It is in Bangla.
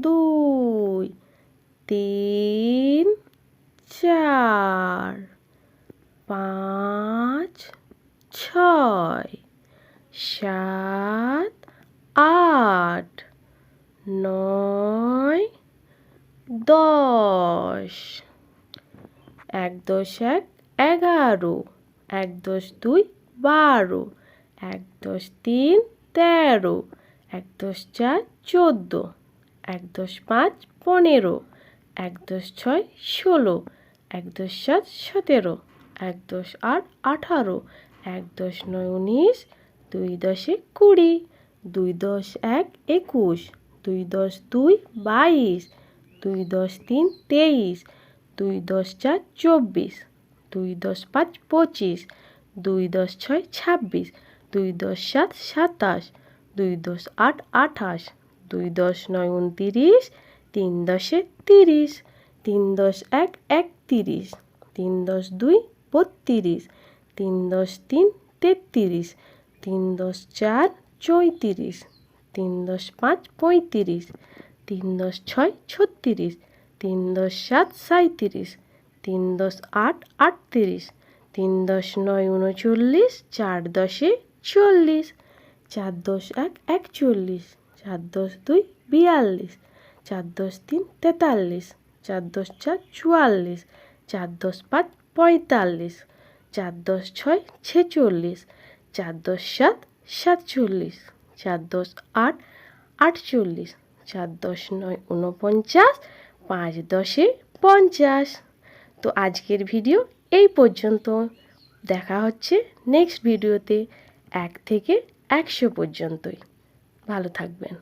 দুই, তিন, চার, পাঁচ, ছয়, সাত, আট, নয়, দশ। এক দশ এক এগারো, এক দশ দুই বারো, এক দশ তিন তেরো, এক দশ চার চোদ্দ। এক দশ পাঁচ পনেরো, এক দশ ছয় ষোলো, এক দশ সাত সতেরো, এক দশ আট আঠারো, এক দশ নয় উনিশ, দুই দশে কুড়ি দুই দশ এক একুশ, দুই দশ দুই বাইশ, দুই দশ তিন তেইশ, দুই দশ চার চব্বিশ, দুই দশ পাঁচ পঁচিশ, দুই দশ ছয় ছাব্বিশ, দুই দশ সাত সাতাশ, দুই দশ আট আঠাশ। দুই দশ নয় উনতিরিশ, তিন দশে তিরিশ, তিন দশ এক একতিরিশ, তিন দশ দুই বত্রিশ, তিন দশ তিন তেত্রিশ, তিন দশ চার চৌত্রিশ, তিন দশ পাঁচ পঁয়ত্রিশ, তিন দশ ছয় ছত্রিশ, তিন দশ সাত সাঁইত্রিশ, তিন দশ আট আটত্রিশ, তিন দশ নয় উনচল্লিশ, চার দশে চল্লিশ, চার দশ এক একচল্লিশ। চার দশ দুই বিয়াল্লিশ, চার দশ তিন তেতাল্লিশ, চার দশ চার চুয়াল্লিশ, চার দশ পাঁচ পঁয়তাল্লিশ, চার দশ ছয় ছেচল্লিশ, চার দশ সাত সাতচল্লিশ, চার দশ আট আটচল্লিশ, চার দশ নয় উনপঞ্চাশ পাঁচ দশে পঞ্চাশ। তো আজকের ভিডিও এই পর্যন্ত। দেখা হচ্ছে নেক্সট ভিডিওতে এক থেকে একশো পর্যন্তই। ভালো থাকবেন।